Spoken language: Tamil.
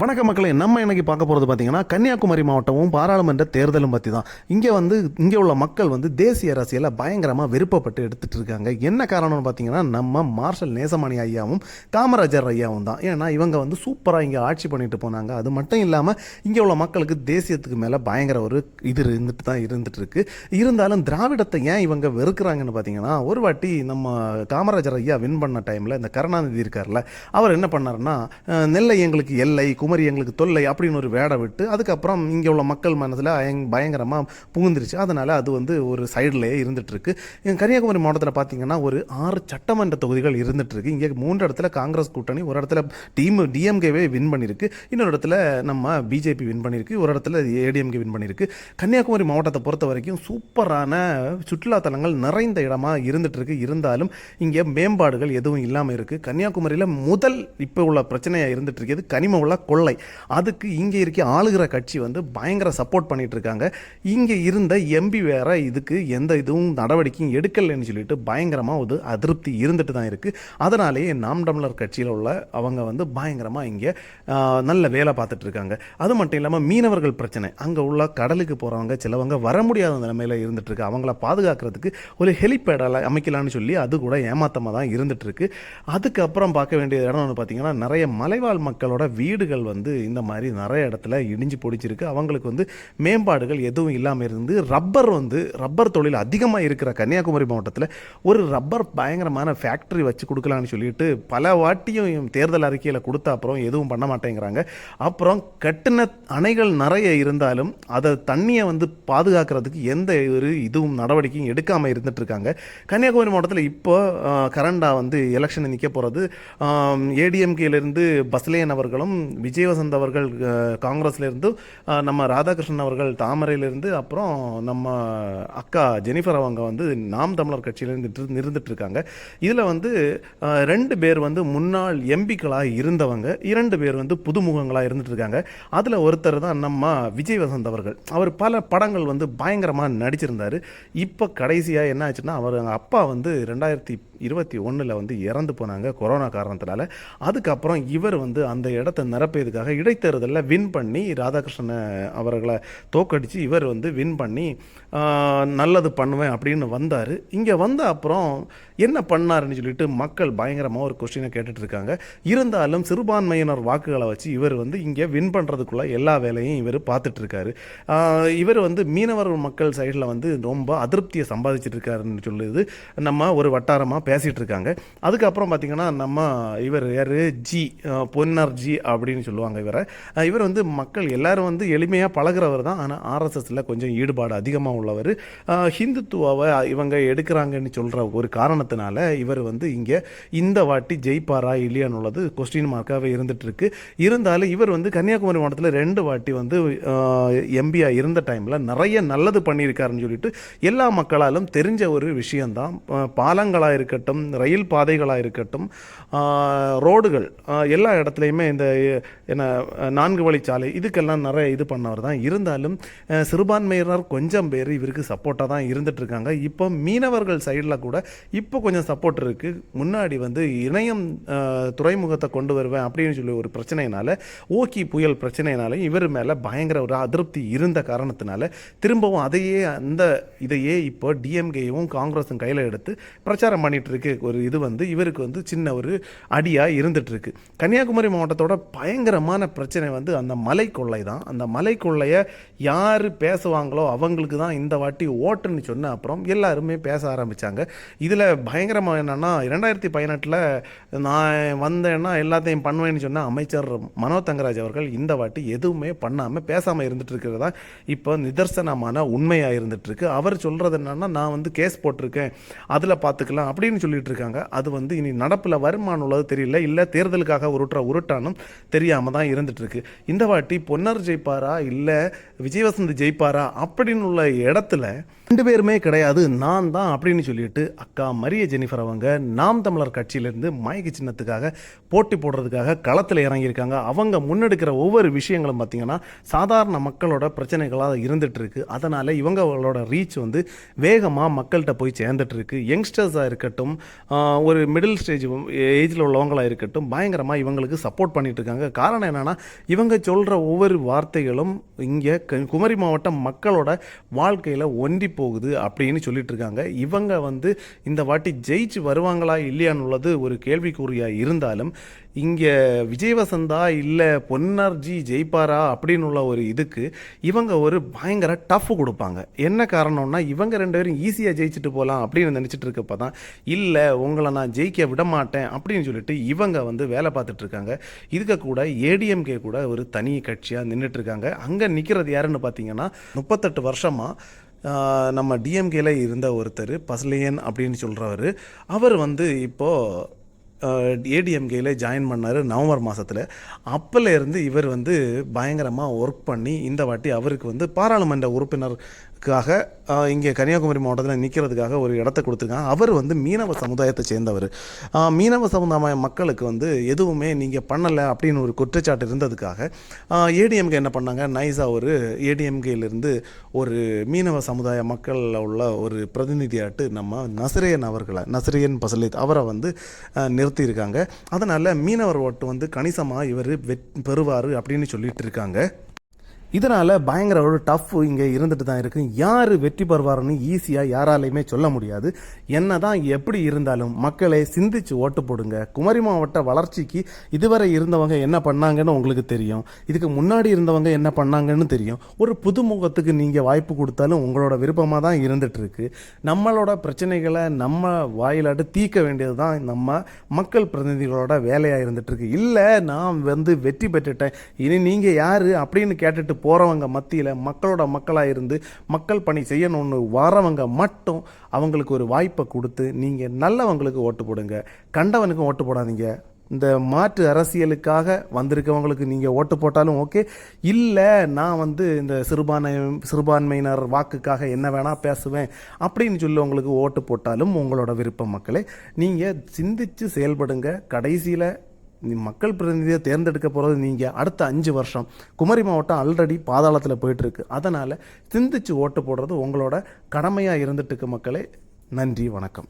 வணக்க மக்களே நம்ம இன்னைக்கு பார்க்க போகிறது பார்த்தீங்கன்னா கன்னியாகுமரி மாவட்டமும் பாராளுமன்ற தேர்தலும் பற்றி தான் இங்கே வந்து இங்கே உள்ள மக்கள் வந்து தேசிய அரசியலை பயங்கரமாக விருப்பப்பட்டு எடுத்துட்டு இருக்காங்க. என்ன காரணம்னு பார்த்தீங்கன்னா நம்ம மார்ஷல் நேசமணி ஐயாவும் காமராஜர் ஐயாவும் தான். ஏன்னா இவங்க வந்து சூப்பராக இங்கே ஆட்சி பண்ணிட்டு போனாங்க. அது மட்டும் இல்லாமல் இங்கே உள்ள மக்களுக்கு தேசியத்துக்கு மேலே பயங்கர ஒரு இது இருந்துட்டு தான் இருந்துட்டு இருக்கு. இருந்தாலும் திராவிடத்தை ஏன் இவங்க வெறுக்கிறாங்கன்னு பார்த்தீங்கன்னா ஒரு வாட்டி நம்ம காமராஜர் ஐயா வின் பண்ண டைமில் இந்த கருணாநிதி இருக்கார்ல அவர் என்ன பண்ணாருன்னா நெல்லை எங்களுக்கு எல்லை குமரி எங்களுக்கு தொல்லை அப்படின்னு ஒரு வேடை விட்டு அதுக்கப்புறம் இங்கே உள்ள மக்கள் மனதில் பயங்கரமாக புகுந்துருச்சு. அதனால் அது வந்து ஒரு சைட்லேயே இருந்துகிட்ருக்கு கன்னியாகுமரி மாவட்டத்தில் பார்த்தீங்கன்னா ஒரு ஆறு சட்டமன்ற தொகுதிகள் இருந்துகிட்ருக்கு இங்கே மூன்று இடத்துல காங்கிரஸ் கூட்டணி ஒரு இடத்துல டீம் டிஎம்கேவே வின் பண்ணியிருக்கு இன்னொரு இடத்துல நம்ம பிஜேபி வின் பண்ணியிருக்கு ஒரு இடத்துல ஏடிஎம்கே வின் பண்ணியிருக்கு கன்னியாகுமரி மாவட்டத்தை பொறுத்த வரைக்கும் சூப்பரான சுற்றுலாத்தலங்கள் நிறைந்த இடமாக இருந்துகிட்ருக்கு இருந்தாலும் இங்கே மேம்பாடுகள் எதுவும் இல்லாமல் இருக்குது கன்னியாகுமரியில் முதல் இப்போ உள்ள பிரச்சனையாக இருந்துட்டு இருக்குது கனிம உள்ள கொள்ளை. அதுக்கு இங்கே இருக்க ஆளுகிற கட்சி வந்து பயங்கர சப்போர்ட் பண்ணிட்டு இருக்காங்க இங்கே இருந்த எம்பி வேற இதுக்கு எந்த இதுவும் நடவடிக்கையும் எடுக்கலைன்னு சொல்லிட்டு பயங்கரமாக ஒரு அதிருப்தி இருந்துட்டு தான் இருக்குது அதனாலேயே நாம் டம்ளர் கட்சியில் உள்ள அவங்க வந்து பயங்கரமாக இங்கே நல்ல வேலை பார்த்துட்டு இருக்காங்க அது மட்டும் இல்லாமல் மீனவர்கள் பிரச்சனை. அங்கே உள்ள கடலுக்கு போகிறவங்க சிலவங்க வர முடியாத நிலைமையில் இருந்துகிட்ருக்கு அவங்கள பாதுகாக்கிறதுக்கு ஒரு ஹெலிபேடில் அமைக்கலாம்னு சொல்லி அது கூட ஏமாத்தமாக தான் இருந்துகிட்ருக்கு அதுக்கப்புறம் பார்க்க வேண்டிய இடம் பார்த்தீங்கன்னா நிறைய மலைவாழ் மக்களோட வீடுகள் வந்து இந்த மாதிரி நிறைய இடத்துல இடிஞ்சு பிடிச்சிருக்கு. அவங்களுக்கு வந்து மேம்பாடுகள் எதுவும் இல்லாமல் இருந்து ரப்பர் வந்து ரப்பர் தொழில் அதிகமாக இருக்கிற கன்னியாகுமரி மாவட்டத்தில் ஒரு ரப்பர் பயங்கரமான ஃபேக்ட்ரி வச்சு கொடுக்கலான்னு சொல்லிட்டு பல வாட்டியும் தேர்தல் அறிக்கையில் கொடுத்த அப்புறம் எதுவும் பண்ண மாட்டேங்கிறாங்க. அப்புறம் கட்டின அணைகள் நிறைய இருந்தாலும் அதை தண்ணியை வந்து பாதுகாக்கிறதுக்கு எந்த ஒரு இதுவும் நடவடிக்கையும் எடுக்காமல் இருந்துட்டு இருக்காங்க கன்னியாகுமரி மாவட்டத்தில் இப்போ கரண்டா வந்து எலெக்ஷன் நிற்க போகிறது ஏடிஎம்கேலேருந்து பஸ்லேயன் அவர்களும் விஜயவசந்த் அவர்கள் காங்கிரஸ்லேருந்து நம்ம ராதாகிருஷ்ணன் அவர்கள் தாமரையிலேருந்து அப்புறம் நம்ம அக்கா ஜெனிஃபர் அவங்க வந்து நாம் தமிழர் கட்சியிலேருந்து இருந்துட்டு இருக்காங்க இதில் வந்து ரெண்டு பேர் வந்து முன்னாள் எம்பிக்களாக இருந்தவங்க இரண்டு பேர் வந்து புதுமுகங்களாக இருந்துட்டு இருக்காங்க அதில் ஒருத்தர் தான் நம்ம விஜய் வசந்த் அவர்கள். அவர் பல படங்கள் வந்து பயங்கரமாக நடிச்சிருந்தார். இப்போ கடைசியாக என்ன ஆச்சுன்னா அவர் அவங்க அப்பா வந்து ரெண்டாயிரத்தி இருபத்தி ஒன்றில் வந்து இறந்து போனாங்க கொரோனா காரணத்தினால. அதுக்கப்புறம் இவர் வந்து அந்த இடத்த நிரப்பியதுக்காக இடைத்தேர்தலில் வின் பண்ணி ராதாகிருஷ்ணன் அவர்களை தோக்கடித்து இவர் வந்து வின் பண்ணி நல்லது பண்ணுவேன் அப்படின்னு வந்தார். இங்கே வந்த அப்புறம் என்ன பண்ணாருன்னு சொல்லிட்டு மக்கள் பயங்கரமாக ஒரு கொஸ்டினை கேட்டுட்டு இருக்காங்க இருந்தாலும் சிறுபான்மையினர் வாக்குகளை வச்சு இவர் வந்து இங்கே வின் பண்ணுறதுக்குள்ள எல்லா வேலையும் இவர் பார்த்துட்டு இருக்காரு இவர் வந்து மீனவர் மக்கள் சைடில் வந்து ரொம்ப அதிருப்தியை சம்பாதிச்சிட்டு இருக்காருன்னு சொல்லுது. நம்ம ஒரு வட்டாரமாக பேசிகிட்டு இருக்காங்க அதுக்கப்புறம் பார்த்தீங்கன்னா நம்ம இவர் யார்? ஜி பொன்னர் ஜி அப்படின்னு சொல்லுவாங்க இவரை. இவர் வந்து மக்கள் எல்லோரும் வந்து எளிமையாக பழகிறவர் தான். ஆனால் ஆர்எஸ்எஸில் கொஞ்சம் ஈடுபாடு அதிகமாக உள்ளவர். ஹிந்துத்துவாவை இவங்க எடுக்கிறாங்கன்னு சொல்கிற ஒரு காரணத்தினால இவர் வந்து இங்கே இந்த வாட்டி ஜெயிப்பாரா இல்லையான்னு உள்ளது கொஸ்டின் மார்க்காகவே இருந்துகிட்ருக்கு. இருக்கு இருந்தாலும் இவர் வந்து கன்னியாகுமரி மாவட்டத்தில் ரெண்டு வாட்டி வந்து எம்பியா இருந்த டைமில் நிறைய நல்லது பண்ணியிருக்காருன்னு சொல்லிட்டு எல்லா மக்களாலும் தெரிஞ்ச ஒரு விஷயந்தான் பாலங்களாக இருக்கட்டும் ரயில் பாதைகளாக இருக்கட்டும் ரோடுகள் எல்லா இடத்துலையுமே இந்த என்ன நான்கு வழிச்சாலை இதுக்கெல்லாம் நிறைய இது பண்ணவர் தான். இருந்தாலும் சிறுபான்மையினர் கொஞ்சம் பேர் இவருக்கு சப்போர்ட்டாக தான் இருந்துட்டு இருக்காங்க இப்போ மீனவர்கள் சைடில் கூட இப்போ கொஞ்சம் சப்போர்ட் இருக்கு. முன்னாடி வந்து இணையம் துறைமுகத்தை கொண்டு வருவேன் அப்படின்னு சொல்லி ஒரு பிரச்சனையினால ஓகி புயல் பிரச்சனையினால இவர் மேலே பயங்கர ஒரு அதிருப்தி இருந்த காரணத்தினால திரும்பவும் அதையே அந்த இதையே இப்போ டிஎம்கேயும் காங்கிரஸும் கையில் எடுத்து பிரச்சாரம் பண்ணிட்டு இருக்கு ஒரு இது வந்து இவருக்கு வந்து சின்ன ஒரு அடியாக இருந்துகிட்ருக்கு கன்னியாகுமரி மாவட்டத்தோட பயங்கரமான பிரச்சனை வந்து அந்த மலை கொள்ளை தான் அந்த மலை கொள்ளையை யார் பேசுவாங்களோ அவங்களுக்கு தான் இந்த வாட்டி ஓட்டுன்னு சொன்ன அப்புறம் எல்லாருமே பேச ஆரம்பித்தாங்க இதில் பயங்கரமாக என்னென்னா இரண்டாயிரத்தி பதினெட்டில் நான் வந்தேன்னா எல்லாத்தையும் பண்ணுவேன்னு சொன்ன அமைச்சர் மனோ தங்கராஜ் அவர்கள் இந்த வாட்டி எதுவுமே பண்ணாமல் பேசாமல் இருந்துட்டு இருக்கிறதா இப்போ நிதர்சனமான உண்மையாக இருந்துகிட்ருக்கு அவர் சொல்கிறது என்னென்னா நான் வந்து கேஸ் போட்டிருக்கேன் அதில் பார்த்துக்கலாம் அப்படின்னு சொல்லிட்டு இருக்காங்க. அது வந்து இனி நடப்பில் வருமானம் உள்ளது தெரியல. இல்லை தேர்தலுக்காக உருட்டுற உருட்டானும் தெரியாமல் தான் இருந்துட்டு இருக்கு. இந்த வாட்டி பொன்னர் ஜெயிப்பாரா? இல்லை விஜயவசந்த் ஜெயிப்பாரா? அப்படின்னு உள்ள இடத்துல ரெண்டு பேருமே கிடையாது. நான் தான் அப்படின்னு சொல்லிட்டு அக்கா மரிய ஜெனிஃபர் அவங்க நாம் தமிழர் கட்சியிலேருந்து மயக்கு சின்னத்துக்காக போட்டி போடுறதுக்காக களத்தில் இறங்கியிருக்காங்க. அவங்க முன்னெடுக்கிற ஒவ்வொரு விஷயங்களும் பார்த்தீங்கன்னா சாதாரண மக்களோட பிரச்சனைகளாக இருந்துகிட்ருக்கு அதனால் இவங்களோட ரீச் வந்து வேகமாக மக்கள்கிட்ட போய் சேர்ந்துட்டுருக்கு. யங்ஸ்டர்ஸாக இருக்கட்டும் ஒரு மிடில் ஸ்டேஜ் ஏஜில் உள்ளவங்களாக இருக்கட்டும் பயங்கரமாக இவங்களுக்கு சப்போர்ட் பண்ணிட்டு இருக்காங்க காரணம் என்னென்னா இவங்க சொல்கிற ஒவ்வொரு வார்த்தைகளும் இங்கே குமரி மாவட்டம் மக்களோட வாழ்க்கையில் ஒன்றி போகுது அப்படின்னு சொல்லிட்டு இருக்காங்க இவங்க வந்து இந்த வாட்டி ஜெயிச்சு வருவாங்களா இல்லையான்னு உள்ளது ஒரு கேள்விக்குறியாக இருந்தாலும் இங்கே விஜயவசந்தா இல்லை பொன்னர்ஜி ஜெயிப்பாரா அப்படின்னு உள்ள ஒரு இதுக்கு இவங்க ஒரு பயங்கர டஃப் கொடுப்பாங்க. என்ன காரணம்னா இவங்க ரெண்டு பேரும் ஈஸியாக ஜெயிச்சுட்டு போகலாம் அப்படின்னு நினச்சிட்டு இருக்கப்ப தான் இல்லை உங்களை நான் ஜெயிக்க விட மாட்டேன் அப்படின்னு சொல்லிட்டு இவங்க வந்து வேலை பார்த்துட்டு இருக்காங்க இதுக்கு கூட ஏடிஎம்கே கூட ஒரு தனி கட்சியாக நின்றுட்டு இருக்காங்க அங்கே நிற்கிறது யாருன்னு பார்த்தீங்கன்னா முப்பத்தெட்டு வருஷமாக நம்ம டிஎம்கேல இருந்த ஒருத்தர் பசலியன் அப்படின்னு சொல்கிறவர் அவர் வந்து இப்போது ஏடிஎம்கேல ஜாயின் பண்ணார் நவம்பர் மாதத்தில் அப்போலேருந்து இவர் வந்து பயங்கரமாக ஒர்க் பண்ணி இந்த வாட்டி அவருக்கு வந்து பாராளுமன்ற உறுப்பினர் உறுப்பினருக்காக இங்கே கன்னியாகுமரி மாவட்டத்தில் நிற்கிறதுக்காக ஒரு இடத்த கொடுத்துருக்காங்க. அவர் வந்து மீனவ சமுதாயத்தை சேர்ந்தவர். மீனவ சமுதாய மக்களுக்கு வந்து எதுவுமே நீங்கள் பண்ணலை அப்படின்னு ஒரு குற்றச்சாட்டு இருந்ததுக்காக ஏடிஎம்கே என்ன பண்ணாங்க? நைஸாக ஒரு ஏடிஎம்கேலேருந்து ஒரு மீனவ சமுதாய மக்களில் உள்ள ஒரு பிரதிநிதியாட்டு நம்ம நசிரியன் அவர்களை நசிரியன் பசலித் அவரை வந்து நிறுத்தியிருக்காங்க. அதனால் மீனவர் ஓட்டு வந்து கணிசமாக இவர் வெட் பெறுவார் அப்படின்னு சொல்லிட்டு இருக்காங்க. இதனால் பயங்கர ஒரு டஃப் இங்கே இருந்துட்டு தான் இருக்கு. யார் வெற்றி பெறுவார்னு ஈஸியாக யாராலையுமே சொல்ல முடியாது. என்ன தான் எப்படி இருந்தாலும் மக்களை சிந்திச்சு ஓட்டு போடுங்க. குமரி மாவட்ட வளர்ச்சிக்கு இதுவரை இருந்தவங்க என்ன பண்ணாங்கன்னு உங்களுக்கு தெரியும். இதுக்கு முன்னாடி இருந்தவங்க என்ன பண்ணாங்கன்னு தெரியும். ஒரு புதுமுகத்துக்கு நீங்கள் வாய்ப்பு கொடுத்தாலும் உங்களோட விருப்பமாக தான் இருந்துட்டு இருக்கு. நம்மளோட பிரச்சனைகளை நம்ம வாயிலாட்டு தீர்க்க வேண்டியது தான் நம்ம மக்கள் பிரதிநிதிகளோட வேலையாக இருந்துட்டு இருக்கு. இல்லை நான் வந்து வெற்றி பெற்றுட்டேன். இனி நீங்கள் யார் அப்படின்னு கேட்டுட்டு போகிறவங்க மத்தியில் மக்களோட மக்களாக இருந்து மக்கள் பணி செய்யணும்னு வரவங்க மட்டும் அவங்களுக்கு ஒரு வாய்ப்பை கொடுத்து நீங்கள் நல்லவங்களுக்கு ஓட்டு போடுங்க. கண்டவனுக்கும் ஓட்டு போடாதீங்க. இந்த மாற்று அரசியலுக்காக வந்திருக்கவங்களுக்கு நீங்கள் ஓட்டு போட்டாலும் ஓகே. இல்லை நான் வந்து இந்த சிறுபான்மை சிறுபான்மையினர் வாக்குக்காக என்ன வேணால் பேசுவேன் அப்படின்னு சொல்லி உங்களுக்கு ஓட்டு போட்டாலும் உங்களோட விருப்பம் மக்களே நீங்கள் சிந்திச்சு செயல்படுங்க. கடைசியில் மக்கள் பிரதிநிதியை தேர்ந்தெடுக்க போகிறது நீங்கள் அடுத்த அஞ்சு வருஷம். குமரி மாவட்டம் ஆல்ரெடி பாதாளத்தில் போயிட்டுருக்கு. அதனால் சிந்திச்சு ஓட்டு போடுறது உங்களோட கடமையாக இருந்துட்டு இருக்கு மக்களே. நன்றி வணக்கம்.